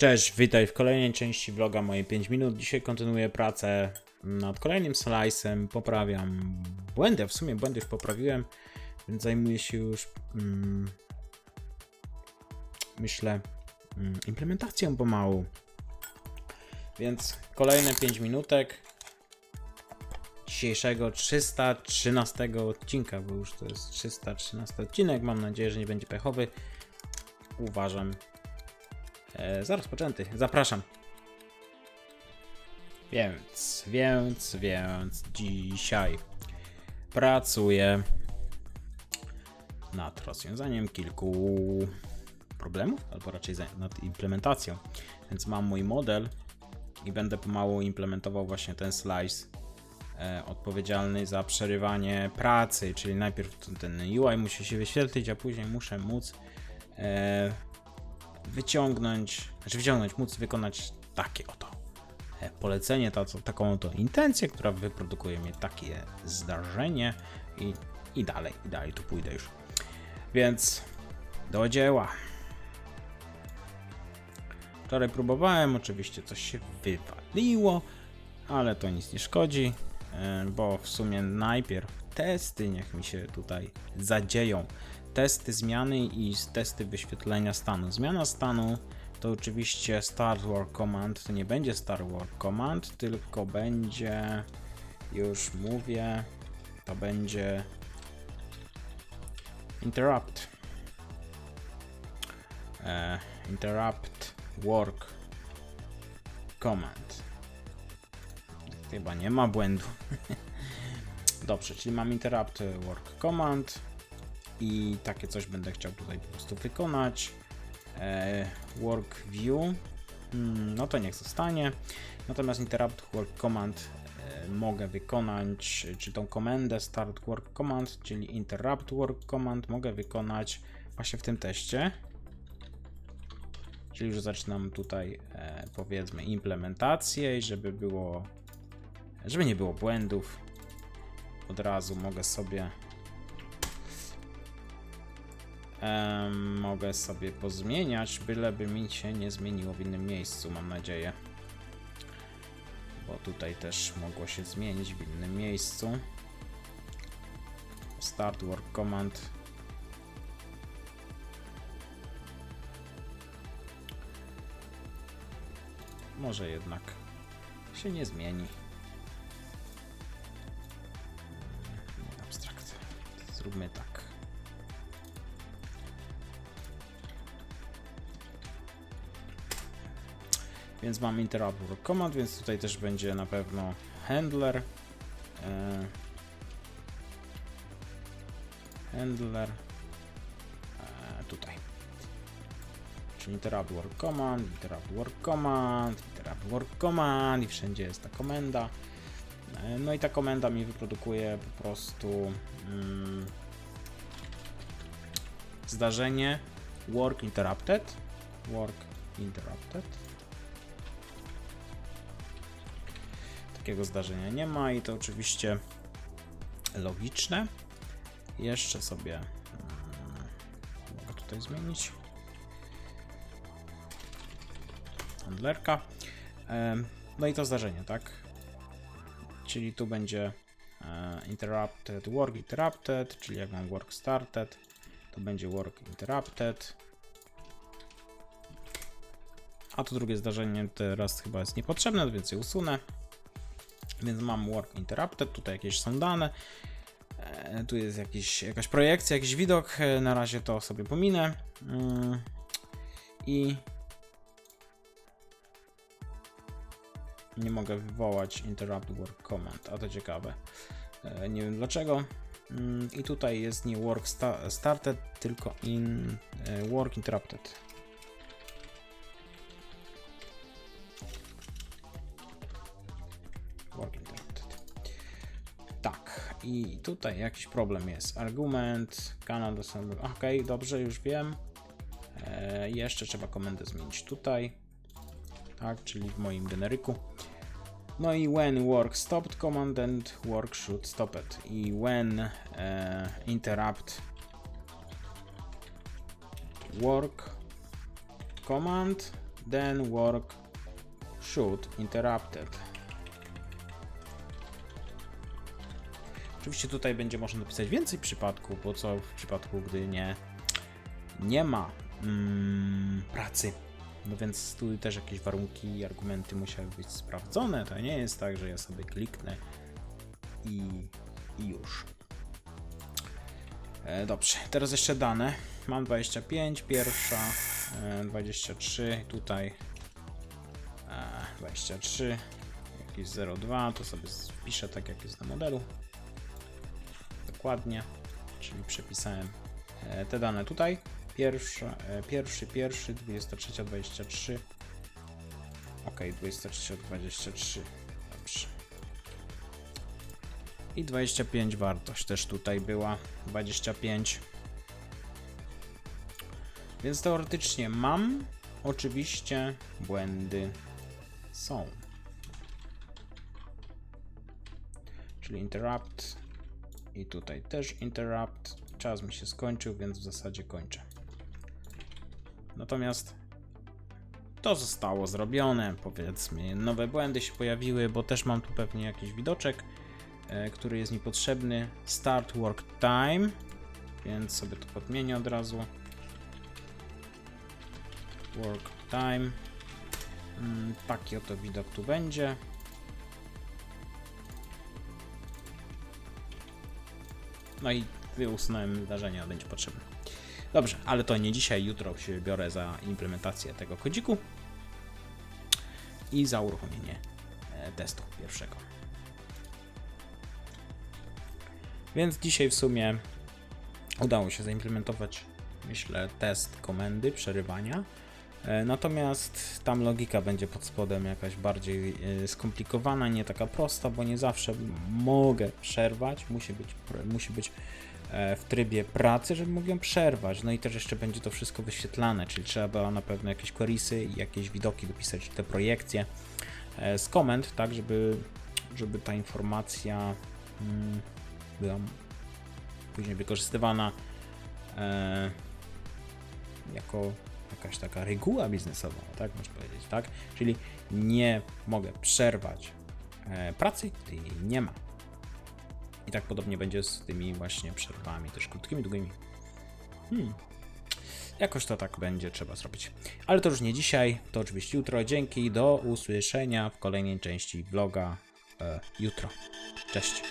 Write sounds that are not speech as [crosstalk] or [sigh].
Cześć, witaj w kolejnej części vloga moje 5 minut. Dzisiaj kontynuuję pracę nad kolejnym slice'em, poprawiam błędy, w sumie błędy już poprawiłem, więc zajmuję się już mm, myślę mm, implementacją pomału. Więc kolejne 5 minutek dzisiejszego 313 odcinka, bo już to jest 313 odcinek. Mam nadzieję, że nie będzie pechowy. Uważam, E, za rozpoczęty. Zapraszam. Więc, więc, więc dzisiaj pracuję nad rozwiązaniem kilku problemów, albo raczej nad implementacją. Więc mam mój model i będę pomału implementował właśnie ten slice odpowiedzialny za przerywanie pracy, czyli najpierw ten UI musi się wyświetlić, a później muszę móc e, wyciągnąć, znaczy wyciągnąć, móc wykonać takie oto e, polecenie, ta, taką oto intencję, która wyprodukuje mi takie zdarzenie i, i dalej, i dalej tu pójdę już. Więc do dzieła. Wczoraj próbowałem, oczywiście coś się wywaliło, ale to nic nie szkodzi, e, bo w sumie najpierw testy niech mi się tutaj zadzieją testy zmiany i testy wyświetlenia stanu. Zmiana stanu to oczywiście start work command, to nie będzie start work command, tylko będzie, już mówię, to będzie interrupt. E, interrupt work command. Chyba nie ma błędu. [laughs] Dobrze, czyli mam interrupt work command i takie coś będę chciał tutaj po prostu wykonać. E, work view, mm, no to niech zostanie. Natomiast interrupt work command e, mogę wykonać, czy tą komendę start work command, czyli interrupt work command mogę wykonać właśnie w tym teście. Czyli już zaczynam tutaj e, powiedzmy implementację i żeby było, żeby nie było błędów, od razu mogę sobie mogę sobie pozmieniać, byleby mi się nie zmieniło w innym miejscu, mam nadzieję. Bo tutaj też mogło się zmienić w innym miejscu. Start work command. Może jednak się nie zmieni. Zróbmy tak. Więc mam work command, więc tutaj też będzie na pewno handler. E, handler. E, tutaj. Czyli interrupt work command, interrupt work command, interrupt work command i wszędzie jest ta komenda. E, no i ta komenda mi wyprodukuje po prostu mm, zdarzenie work interrupted. Work interrupted. Takiego zdarzenia nie ma i to oczywiście logiczne. Jeszcze sobie mm, mogę tutaj zmienić handlerka. No i to zdarzenie, tak? Czyli tu będzie e, interrupted, work interrupted, czyli jak mam work started, to będzie work interrupted. A to drugie zdarzenie teraz chyba jest niepotrzebne, więc je usunę. Więc mam work interrupted, tutaj jakieś są dane. E, Tu jest jakiś, jakaś projekcja, jakiś widok. e, Na razie to sobie pominę. Mm, I nie mogę wywołać interrupt work command, a to ciekawe. E, Nie wiem dlaczego. Mm, I tutaj jest nie work sta started, tylko in e, work interrupted. Work interrupted. Tak, i tutaj jakiś problem jest. Argument, kanał dostępny. Ok, dobrze, już wiem. E, jeszcze trzeba komendę zmienić tutaj. Tak, czyli w moim generyku. No i when work stopped command and work should stop it. I when e, interrupt work command, then work should interrupted. Oczywiście tutaj będzie można napisać więcej przypadków, bo co w przypadku, gdy nie, nie ma mm, pracy. No więc tu też jakieś warunki i argumenty musiały być sprawdzone. To nie jest tak, że ja sobie kliknę i, i już. E, dobrze, teraz jeszcze dane. Mam 25, pierwsza, e, 23, tutaj e, 23, jakieś 02, to sobie wpiszę tak jak jest na modelu. Dokładnie, czyli przepisałem e, te dane tutaj. Pierwsza, e, pierwszy, pierwszy, 23, 23. Ok, 23, 23. Dobrze. I 25 wartość też tutaj była. 25. Więc teoretycznie mam. Oczywiście błędy są. Czyli interrupt. I tutaj też interrupt. Czas mi się skończył, więc w zasadzie kończę. Natomiast to zostało zrobione, powiedzmy. Nowe błędy się pojawiły, bo też mam tu pewnie jakiś widoczek, e, który jest mi potrzebny. Start work time, więc sobie to podmienię od razu. Work time. Mm, Taki oto widok tu będzie. No i usunąłem wydarzenie, będzie potrzebne. Dobrze, ale to nie dzisiaj, jutro się biorę za implementację tego kodziku i za uruchomienie e, testu pierwszego. Więc dzisiaj w sumie udało się zaimplementować, myślę, test komendy przerywania. E, Natomiast tam logika będzie pod spodem jakaś bardziej e, skomplikowana, nie taka prosta, bo nie zawsze mogę przerwać. Musi być, musi być w trybie pracy, żeby mógł ją przerwać. No i też jeszcze będzie to wszystko wyświetlane, czyli trzeba na pewno jakieś queriesy i jakieś widoki dopisać, te projekcje e, z komend, tak, żeby, żeby ta informacja mm, była później wykorzystywana e, jako jakaś taka reguła biznesowa, tak można powiedzieć, tak? Czyli nie mogę przerwać e, pracy, gdy jej nie ma. I tak podobnie będzie z tymi właśnie przerwami, też krótkimi, długimi. Hmm. Jakoś to tak będzie trzeba zrobić. Ale to już nie dzisiaj, to oczywiście jutro. Dzięki, do usłyszenia w kolejnej części vloga e, jutro. Cześć.